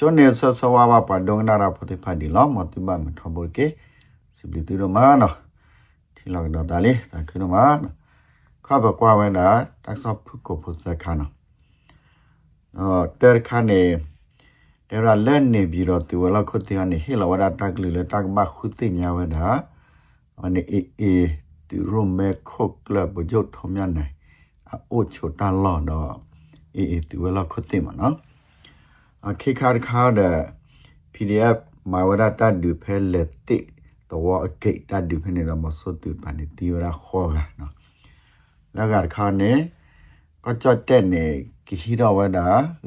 ကျော်နေဆဆဝါဝပါဒုံနာရာဖတိဖာဒီလောမတိမမထဘောကေစပလီတူရမနောထီလောက်တော့ဒါလေးဒါခုနမခဘကွာဝဲတာတက်ဆော့ဖုကိုဖုစခါနောအော်တဲခါနေတဲရလက်နေပြီးတော့သူလောက်ခုတီကနေဟေလဝဒတက်လူလေတက်မခုတိညာဝဲတာအနေအေအေသူရုမဲခုတ်ကလပ်ဘကြုတ်ထုံမြနိုင်အိုချိုတန်လောတော့အေအေသူလောက်ခုတိမနော် ခေခါခါတဲ့ PDF မာဝရတဒူဖဲလက်တိတော့အကိတဒူဖဲနေတော့မစောတူပန်တီဝရခေါ်ကနော်လကခါနေကကြတဲ့နေကိရှိတော့ဝဒ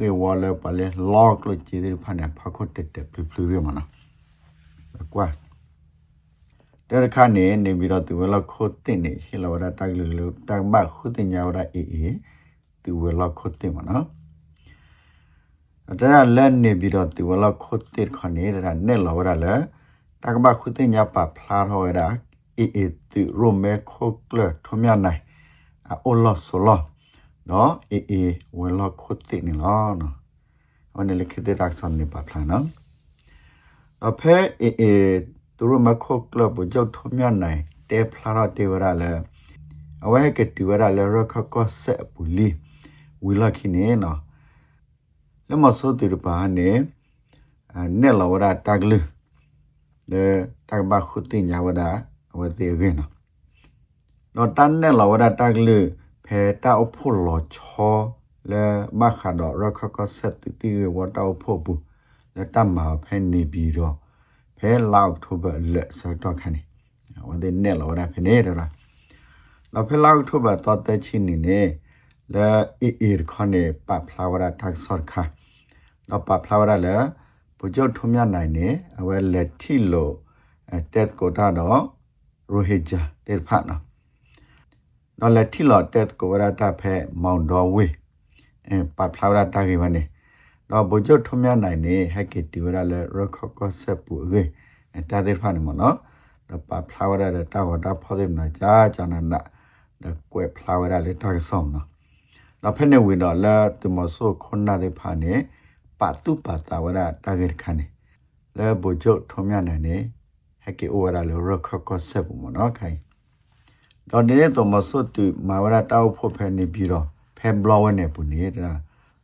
ရေဝါလပလေလော့ကလို့ကြည်တယ်ဖာနေဖခုတ်တက်တက်ပလူပလူရမနော်ကွာတဲ့ခါနေနေပြီးတော့သူဝလောက်ခုတ်တင်နေရှိလဝရတိုက်လို့လို့တန်မခုတ်တင်ညာဝရအေးအေးသူဝလောက်ခုတ်တင်မနော် အဲ့ဒါလက်နေပြီးတော့သူဝလောက်ခုတ်တင်ခနေတာနဲ့လောရလဲတကဘာခုတ်တင်ညာပါဖလာဟောရအေးအေးသူရိုမဲခုတ်ကလထုံမြနိုင်အိုလောဆိုလောနော်အေးအေးဝလောက်ခုတ်တင်နေလောနော်ဝန်လေခိတဲ့တက်ဆန်နေပါဖလာနော်အဖေအေးအေးသူတို့မခုတ်ကလဘကြောက်ထုံမြနိုင်တဲဖလာရတေဝရလဲအဝဲကတိဝရလဲရခကောဆက်ပူလီဝီလာခိနေနော် လမဆိုတူပါနေနဲ့လောရတကလူတဲ့တကဘာခုတင်ညာဝဒအဝသေးရနော်တော့တန်းနဲ့လောရတကလူဖဲတာအဖို့လောချောလဲမခါတော့ရခကောဆက်တီဝတာအဖို့ဘူးလဲတမဖဲနေပြီးတော့ဖဲလောက်ထိုးဘလက်စတော့ခနေဝတဲ့နဲ့လောရဖဲနေတော့တော့ဖဲလောက်ထိုးဘတော့တဲ့ချင်းနေနေလဲအီအီခနေပပလာဝရတက်ဆော့ခါ တော့ပပလာဝရလဲပူကြထုံမြနိုင်နေအဝဲလက်ထီလိုတက်ကိုတာတော့ရိုဟီဂျာတက်ဖတ်နော်တော့လက်ထီလိုတက်ကိုဝရတာဖဲမောင်တော်ဝေးအပပလာဝရတာကေမနေတော့ပူကြထုံမြနိုင်နေဟက်ကီတီဝရလဲရခကောဆက်ပူရေတာတက်ဖတ်နေမနော်တော့ပပလာဝရတာဝတာဖော်တယ်နာကြာချာနာနာတော့ကွယ်ဖလာဝရလေတာကဆောင်နော်တော့ဖက်နေဝင်တော့လာတမဆိုခွန်နာတဲ့ဖာနေ ပါတုပါတာဝရတာဂက်ခ ane လဲဘိုဂျုထုံမြနိုင်နေဟက်ကီအိုဝရလေရခကောဆက်ဘူးမနော်ခိုင်တော့ဒီနေ့တော့မဆုတ်တူမာဝရတောက်ဖို့ဖဲနေပြီးတော့ဖဲဘလောဝနေပူနေတာ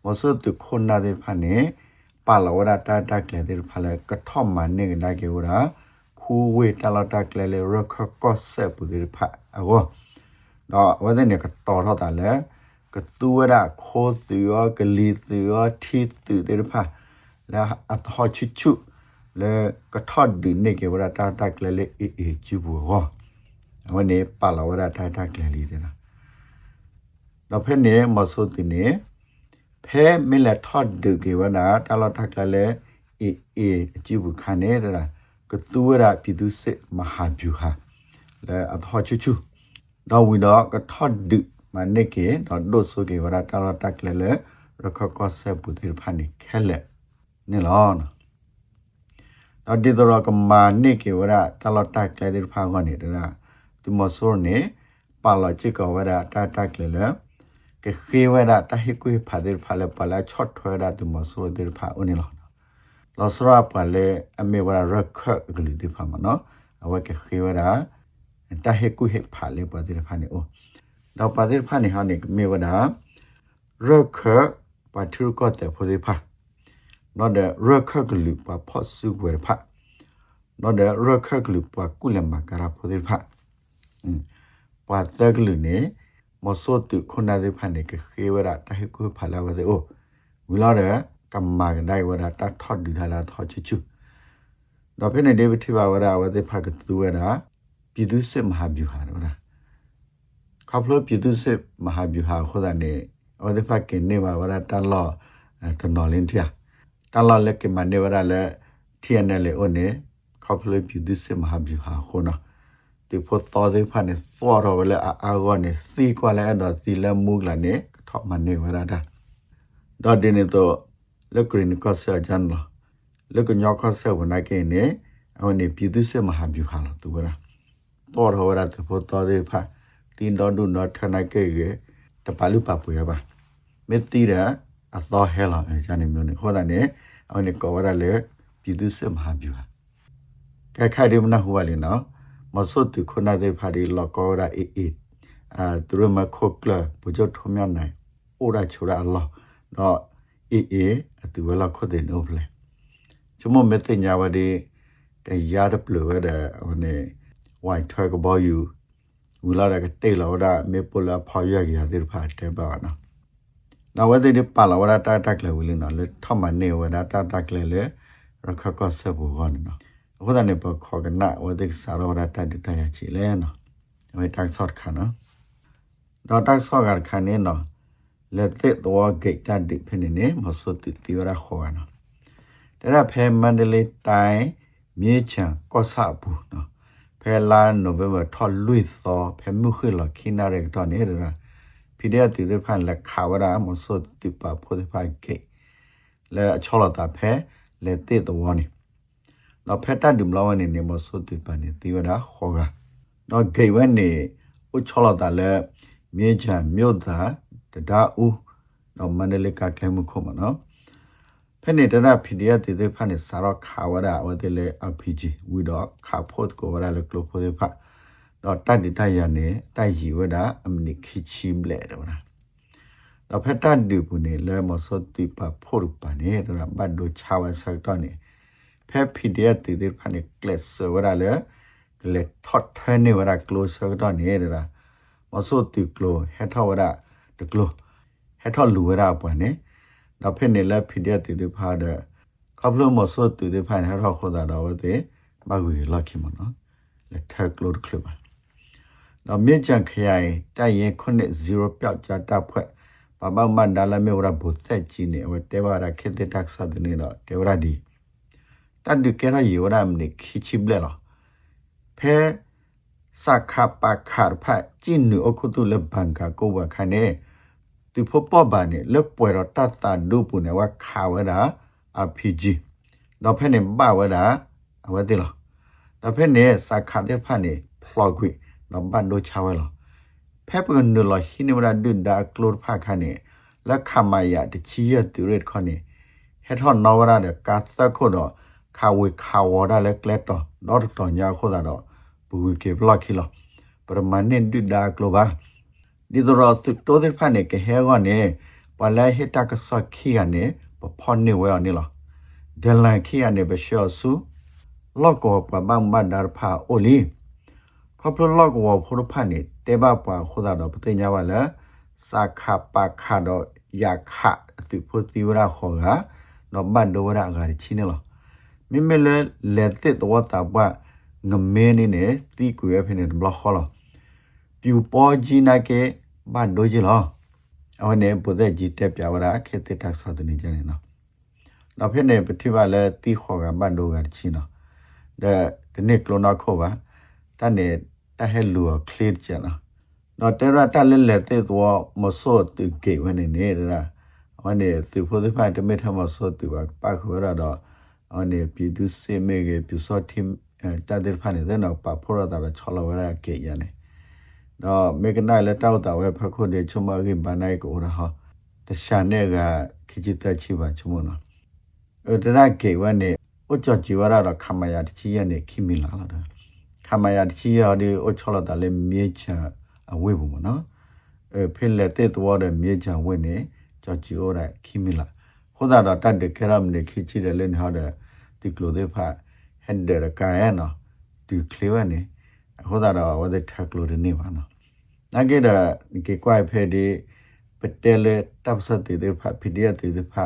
မဆုတ်တူခွန်နာတဲ့ဖာနေပါလဝရတာတာကလေတဲ့ဖာလေကထော့မနေကဒါကေဝရခူဝေတလတာကလေလေရခကောဆက်ဘူးဒီဖာအောတော့ဝဒနေကတော်တော့တာလေ ကတူဝရခိုးသူရကလီသူရတီသူတဲ့ဖာလာအထောချွချွလေကထတ်ဒီနေကေဝရတာတာကလေလေအေအေချူဘူဟောဝနေပါလာဝရတာတာကလေလီတဲ့နော်တော့ဖဲနေမဆုတ်တင်နေဖဲမီလက်ထတ်ဒီကေဝနာတာလာတာကလေလေအေအေချူဘူခါနေတဲ့ကတူဝရပြည်သူစစ်မဟာဗျူဟာလေအထောချွချွတော့ဝီတော့ကထတ်ဒီ မနေကေတော့ဒိုဆိုကေဝရတာလာတာကလေလေရခကောဆေပူတိဖာနိခဲလက်နေလောနော်တော့ဒီတော့ကမာနိကေဝရတလတက်လေဒီဖာကနေတရာဒီမဆိုးနေပါလချိကဝရတာတက်လေလေကေခေဝရတာဟိကွေဖာဒီဖာလေပလာချော့ထွဲတာဒီမဆိုးဒီဖာဦးနေလောလောစရပါလေအမေဝရရခဂလီဒီဖာမနော်အဝကေခေဝရတာဟိကွေဖာလေပဒီဖာနေအို တော့ပဒီဖာနေဟာနေမေဝရရခပါထူကောတဲ့ဖိုဒီဖာ not the rakaglu pa phosu gwe pha not the rakaglu pa kulama kara phodi pha pa taglu ne moso tu khona de pha ne ke khewara ta he ku pha la wa de o wila de kamma dai wa da ta thot du la tho chu chu တော့ဖိနေဒေဝတိဘာဝရဝတိဖကတူဝရပြည်သူစစ်မဟာဗျူဟာတော့ ခပ်လို့ပြည်သူစစ်မဟာဗျူဟာခေါ်တဲ့နေဝတိဖကနေဘာဝရတလောတနော်လင်းတီယာတလာလက်ကမနေဝရလဲတီယနယ်လေအိုနေခေါပလေပြူဒစ်စမဟာဘီဟာခိုနာဒီဖို့တော်သေးဖာနေဖော်တော့လဲအာဂောနေစီကွာလဲတော့စီလမူလာနေထောက်မနေဝရတာဒေါ်ဒီနေတော့လက်ကရင်ကောဆာဂျန်လာလက်ကညောကောဆာဝနာကေနေအဝနေပြူဒစ်စမဟာဘီဟာလာသူဝရတော်တော်ဝရတဲ့ဖို့တော်သေးဖာ တင်းတော်ဒုနော်ထနာကေတပါလူပါပွေပါမေတီရာအသောဟဲလာအချာနေမျိုးနေခေါ်တာနေအော်နေကောရလေပြည်သူစစ်မဟာဗျူဟာကဲခိုင်ဒီမနာဟူပါလေနော်မဆုတ်သူခုနတဲ့ဖာဒီလောကောရာအေအေအာသူရမခုတ်ကလဘူဂျတ်ထုံမြနိုင်အိုရာချူရာအလောတော့အေအေအတူဝလာခုတ်တဲ့နိုဖလေချမမတဲ့ညာ ဝဒီကရရပလောရတဲ့ဟိုနေဝိုင်ထွဲကဘောယူဝလာရကတေလောဒါမေပလာဖော်ရရတဲ့ဖာတဲ့ပါနော်နောက်ဝတဲ့ဒီပါလာဝရတာတက်လေဝလင်းနော်လေထမနေဝဒတာတက်လေလေရခကဆဘူဂန်နော်အခုတည်းပခေါ်ကနာဝတဲ့စာရဝရတာတက်ရချီလဲနော်ဝေတက်ဆော့ခါနော်တော့တက်ဆော့ကခါနေနော်လက်သက်တော့ဂိတ်တတ်ဒီဖနေနေမဆုတ်တီရခေါ်နော်တဲ့ဖဲမန္တလေးတိုင်းမြေချံကော့ဆာဘူး နော်ဖဲလာနိုဗ ెంబర్ ထော်လွိသောဖဲမှုခွလခိနာရက်တော့နေရတာဖီဒီယတီဒီဖန်လက်ခါဝရာမဆုတ်တီပါဖိုဒီဖိုင်ဂိတ်လဲအချောလတာဖဲလက်သက်တော့နေနော်ဖဲတတ်ဒီမလောနေနေမဆုတ်တီပါနေတီဝဒါခေါ်ကနော်ဂိတ်ဝဲနေဥချောလတာလဲမြေချံမြို့သားတဒါဦးနော်မန္တလေးကကဲမှုခုမနော် ဖက်နေတာဖီဒီယတီဒီဖန်နေစာရခါဝရာဝတဲ့လေ RPG ဝီတော့ခါဖို့ကိုဝရာလေကလိုဖိုဒီဖာတော့တတ်ဒီတိုက်ရနေတိုက်ရီဝဒါအမနိခိချီမလဲတော့နာတော့ဖက်တတ်ဒီဘူးနေလဲမစောတိပါဖို့ပါနေတော့ဘတ်ဒိုချာဝဆက်တော့နေဖက်ဖီဒီယတီဒီဖန်နေကလစ်ဝရာ လေလေထော့ထနေဝရာကလိုဆက်တော့နေတော့မစောတိကလိုဟက်ထဝရာတကလိုဟက်ထလူဝရာပွားနေတော့ဖက်နေလဲဖီဒီယတီဒီဖာတဲ့ကပလိုမစောတီဒီဖန်ဟက်ထခေါ်တာတော့တဲ့ဘာကိုလောက်ခိမနော်လက်ထက်ကလိုကလပါတော့မြင့်ကြံခရိုင်တိုက်ရင်ခုနှစ်0ပျောက်ကြတပ်ဖွဲ့ဘာမမန္တလာမေဝရဘုသက်ကြီးနေဝတေဝရခေတ္တတက်ဆတ်နေတော့တေဝရဒီတတ်ဒီကရယေဝရမနိခိချိဘလလာဖဲစခပခါဖတ်จินနုအခုတုလဘန်ကာကိုဝခနဲ့ သူဖပဘာနေလက်ပွဲတော့တတ်တာဒုပုနေဝခါဝရ RPG တော့ဖဲနေဘဝရအဝတိလားတော့ဖဲနေစခတဲ့ဖတ်နေ plug ခွေတော့ဘန်ဒိုချဝဲလားဖဲပကနလဟိနေဝရဒုဒါကလောဖခနဲ့လက်ခမယတချီရတူရက်ခနဲ့ဟက်ဟွန်နော်ဝရတဲ့ကာသခုတော့ခါဝေခါဝရလက်ကလက်တော့တော့တော်ညာခိုးတာတော့ဘူကေဘလော့ခီလောပရမနန်ဒုဒါကလောဘာ ဒီတော့သူတိုးတဲ့ဖာနေကဟဲကနေပလဲဟစ်တကဆခီကနေပဖော်နေဝဲနေလားဒလန်ခီကနေဘရှောဆူလော့ကောပဘမ်ဘန်ဒါဖာအိုလီခေါပလလော့ကောဖိုရဖာနေတေဘပွားခိုးတာတော့ပသိညာပါလားစာခပါခါတော့ယခသူဖို့တီဝရခေါ်ကတော့ဘတ်ဒိုဝရကချင်းနော်မိမလဲလက်သက်တော့တာပွားငမဲနေနေတီကွေဖနေဘလခေါ်လား ပြူပေါ်ကြီးနာကေဘာဒိုကြီးလားအဝနေပုဒ်ကြီးတက်ပြဝရခေတ္တတက်ဆတ်နေကြနေနော်တော့ဖြစ်နေပတိပါလဲတီခေါ်ကဘာဒိုကချင်းနော်တဲ့ဒီနေ့ကလောနာခေါ်ပါတန်နေတဟဲလူကလစ်ချင်နော်တော့တဲရတက်လက်လက်တဲ့တော့မစောတူကေဝနေနေတာအဝနေသူဖို့ဒီဖတ်တမေထမစောတူပါပါခေါ်ရတော့အဝနေပြည်သူစေမေကေပြစောတိတတဲ့ဖာနေတဲ့နောက်ပါဖို့ရတာချောလဝရကေရနေ တော့မေကနိုင်လက်တောက်တာဝဲဖခုတဲ့ချုံမကိဘနိုင်ကိုရဟတရှာနေကခကြည့်တချိပါချုံမနော်အဲ့ဒါကေဝနေဥကြကြဝရတော့ခမယာတချီရနေခိမီလာလာတာခမယာတချီရဒီဥချောလတာလေမြေချာအဝေးဘူးမနော်အဲဖိလက်တဲ့တော့တဲ့မြေချာဝဲနေကြကြဝရခိမီလာဟိုဒါတော့တတ်တဲ့ကရမ်နေခိချီတယ်လည်းဟာတဲ့ဒီကလိုတဲ့ဖာဟန်ဒရကာယနော်ဒီကလေးဝနေ ဟိုဒါတော့ဝတဲ့ထက်ကလိုနေပါနော်နာကေဒါကေကွိုင်ဖဲဒီပတဲလေတပ်စတဲ့တဲ့ဖာပီဒီယတဲ့တဲ့ဖာ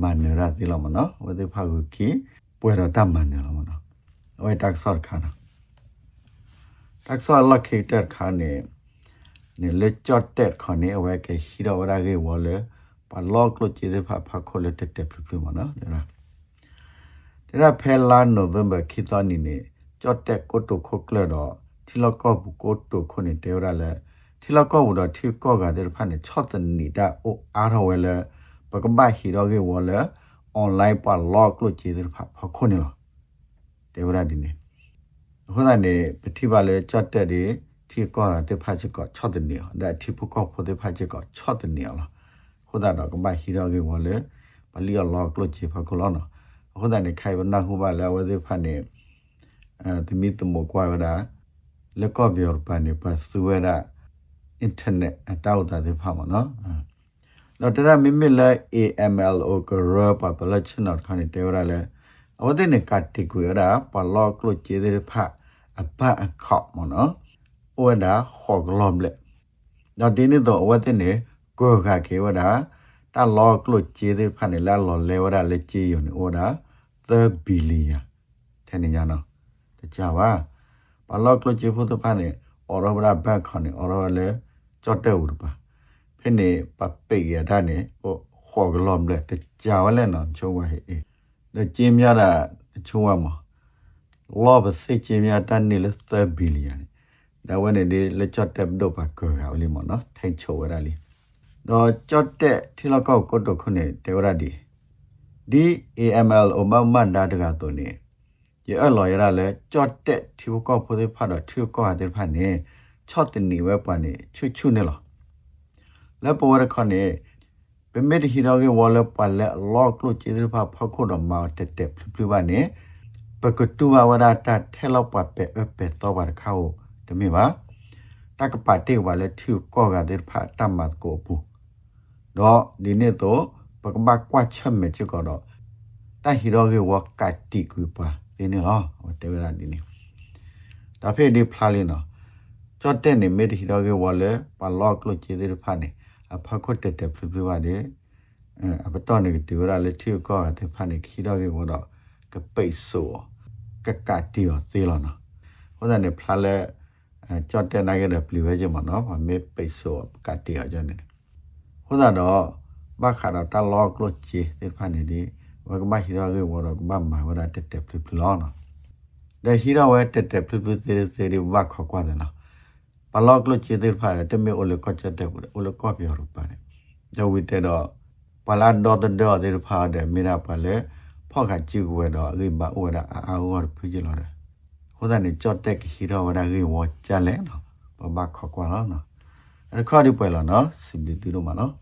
မန်နရာဒီလောမနော်ဝတဲ့ဖာကိုကီပွဲတော့တမန်နရာမနော်ဝဲတက်ဆော့ခါနော်တက်ဆော့လက်ခေတက်ခါနေနေလက်ချတ်တက်ခါနေဝဲကေဟီရောဝရကေဝလေပါလောကလို့ကြည့်တဲ့ဖာဖာခိုလက်တက်တက်ပြပြမနော်ဒါဒါဖဲလာနိုဗ ెంబర్ ခိတနီနေကြော့တက်ကိုတိုခိုကလတော့ တီလကောဘူကိုတိုခိုနေတေရလဲတီလကောဘူတော့တီကောကတဲ့ဖာနေ6တနေတာအိုအားတော်ဝဲလဲပကဘဟီရောကေဝလဲအွန်လိုင်းပါလော့လို့ကြည့်တဲ့ဖာဖခုနေလို့တေရဒီနေခုနနေပတိပါလဲကြော့တက်ဒီတီကောကတဲ့ဖာချကော6တနေဒါတီပကောဖို့တဲ့ဖာချကော6တနေလားခုဒါတော့ကဘဟီရောကေဝလဲပလီလော့လို့ကြည့်ဖာခုလောနော်ဟိုတန်နေခိုင်ဘနာခုပါလာဝဒီဖာနေအဲတမီတမောကွာဝဒါ လကော့ပြောပန်နေပါသူဝရအင်တာနက်အတောက်တာဒီဖာမနော်တော့တရမိမိလဲ AMLO ကရပပလချနတ်ခဏတေဝရလဲအဝဒနေကတ်တိကွေရာပလောကလို့ခြေတဲ့ဖအပအခော့မနော်ဝဒါခေါကလော့လဲတော့ဒီနေ့တော့အဝဒနေကိုခခေဝဒါတလောကလို့ခြေတဲ့ဖနေလာလော်လဲဝရလဲခြေယုံနေဝဒါ3ဘီလီယာထဲနေညာနော်တကြပါ ပလောကလုချေဖို့တဖာနေအော်ရဘရာဘက်ခါနေအော်ရလဲကြော့တဲ့ဦးပါဖိနေပပိတ်ရတာနေဟိုခေါ်ကလုံးလက်တကြာဝလဲနော်ချုံးဝဟေးလေကျင်းများတာချုံးဝမလောဘစိတ်ကျင်းများတန်နေလဲ3ဘီလီယံဒါဝနေဒီလက်ချတ်တက်ဒိုပါကောရလီမနော်ထိုင်ချိုရတာလီတော့ချတ်တက်ထီလောက်ကောက်ကိုတော့ခုနေတေဝရဒီဒီ AML အမမန်ဒါတကတော့နေရ အလော်ရရလဲချတ်တက်ထီကောက်ဖို့ဖတ်တော့ထီကောက်တဲ့ဖတ်နေချတ်တင်နေဝဲပန်နေချွချွနေလားလက်ပေါ်ရခနဲ့ပမေတဟီတော့ကဝလပလက်လော့ကလို့ကျေးဇူးဖဖောက်ခုတော့မောတက်တက်ဖလူပါနေပကတူဝဝဒတာထဲလောက်ပပဲအပဲတော့ပါခေါတမေပါတကပတေဝလက်ထူကောကတဲ့ဖတမတ်ကိုပူတော့ဒီနေ့တော့ပ ဒီနေ့လားတေဝရာဒီနေ့ဒါဖေဒီဖလာလင်းနော်ကြော့တဲ့နေမေတ္တိတော်ကဝလဲပါလော့ကလို့ခြေသေးဖာနေအဖခွတ်တက်တက်ပြပြပါတယ်အပတော်နေတေဝရာလက်ထီကောအသေးဖာနေခီတော်ကဝတော့ကပိတ်ဆိုကကတီော်သေးလောနော်ဟောတဲ့နေဖလာလဲကြော့တဲ့နိုင်ရတဲ့ပြပဲခြင်းမနော်မေပိတ်ဆိုကတီော်ကြနေဟောတဲ့တော့ဘာခါတော့တလော့ကလို့ခြေသေးဖာနေဒီ ဝကမဟီရောကေဘောတော့ကမမဝဒတက်တက်ပြပြလောနော်တဲ့ဟီရောဝဲတက်တက်ပြပြသေးသေးဝါခေါ်ကွာတယ်နော်ပလောက်ကလချေတဲ့ဖာတမေအိုလကချက်တဲ့အိုလကပြောရပါတယ်။ဒါဝိတဲ့တော့ပလာဒေါ်တဲ့တဲ့ဖာတဲ့မိနာပါလေဖောက်ကကြည့်ဝဲတော့အေးဘာဝဒအာအာဝရဖိကြလာတယ်။ဟိုတဲ့နေကြော့တက်ခီတော့ဝဒအေးဝကြလဲနော်။ဘဘခေါ်ကွာလားနော်။အဲ့ခေါ်ဒီပွဲလားနော်။စီဘီတီလို့မနော်။